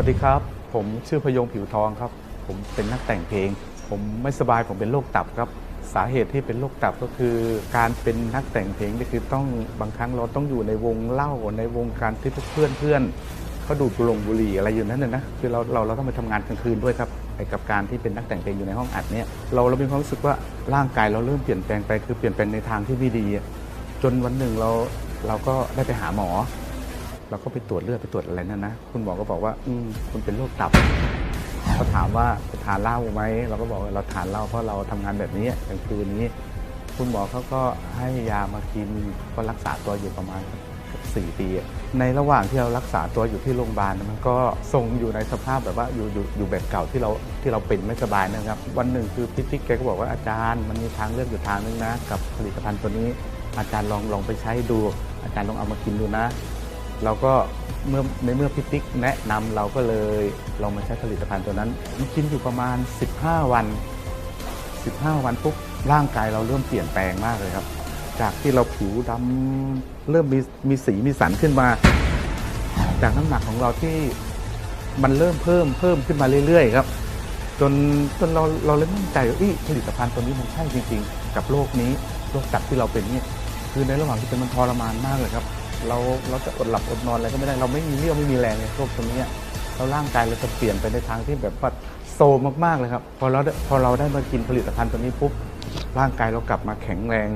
วัสดีครับ ผมชื่อพยงผิวทองครับ ผมเป็นนักแต่งเพลง ผมไม่สบายผมเป็นโรคตับครับ สาเหตุที่เป็นโรคตับก็คือ การเป็นนักแต่งเพลงนี่คือต้องบางครั้งเราต้องอยู่ในวงเล่าในวงการที่เพื่อนเพื่อนเขาดูดบุหรงบุหรี่อะไรอยู่นั้นน่ะนะคือเราเราเราต้องไปทำงานกลางคืนด้วยครับไอ้กับการที่เป็นนักแต่งเพลงอยู่ในห้องอัดเนี่ยเราเรามีความรู้สึกว่าร่างกายเราเริ่มเปลี่ยนแปลงไปคือเปลี่ยนแปลงในทางที่ไม่ดี จนวันหนึ่งเราเราก็ได้ไปหาหมอ เราก็ไปตรวจเลือดไปตรวจอะไรนั่นนะ คุณหมอก็บอกว่า อืมคุณเป็นโรคตับเขาถามว่าทานเหล้าไหมเราก็บอกว่าเราทานเหล้าเพราะเราทำงานแบบนี้กลางคืนนี้ คุณหมอเขาก็ให้ยามากินก็รักษาตัวอยู่ประมาณสักสี่ปี ในระหว่างที่เรารักษาตัวอยู่ที่โรงพยาบาลมันก็ทรงอยู่ในสภาพแบบว่าอยู่อยู่อยู่แบบเก่าที่เราที่เราเป็นไม่สบายนะครับ วันหนึ่งคือพี่ติ๊กแกก็บอกว่าอาจารย์มันมีทางเลือกอยู่ทางนึงนะ กับผลิตภัณฑ์ตัวนี้ อาจารย์ลองลองไปใช้ดู อาจารย์ลองเอามากินดูนะ เราก็เมื่อในเมื่อพิติกแนะนำเราก็เลยลองมาใช้ผลิตภัณฑ์ตัวนั้นกินอยู่ประมาณ 15 วัน 15 วันปุ๊บร่างกายเราเริ่มเปลี่ยนแปลงมากเลยครับ จากที่เราผิวดำเริ่มมีมีสีมีสันขึ้นมา จากน้ำหนักของเราที่มันเริ่มเพิ่มเพิ่มขึ้นมาเรื่อยๆครับ จนจนเราเราเลยมั่นใจว่าอีผลิตภัณฑ์ตัวนี้มันใช่จริง ๆ กับโรคนี้โรคตับที่เราเป็นเนี่ยคือในระหว่างที่เป็นมันทรมานมากเลยครับ เราเราจะอดหลับอดนอนอะไรก็ไม่ได้เราไม่มีเรี่ยวไม่มีแรงในโรคตรงนี้แล้วร่างกายเราจะเปลี่ยนไปในทางที่แบบว่าโซมากๆเลยครับพอเราพอเราได้มากินผลิตภัณฑ์ตัวนี้ปุ๊บร่างกายเรากลับมาแข็งแรง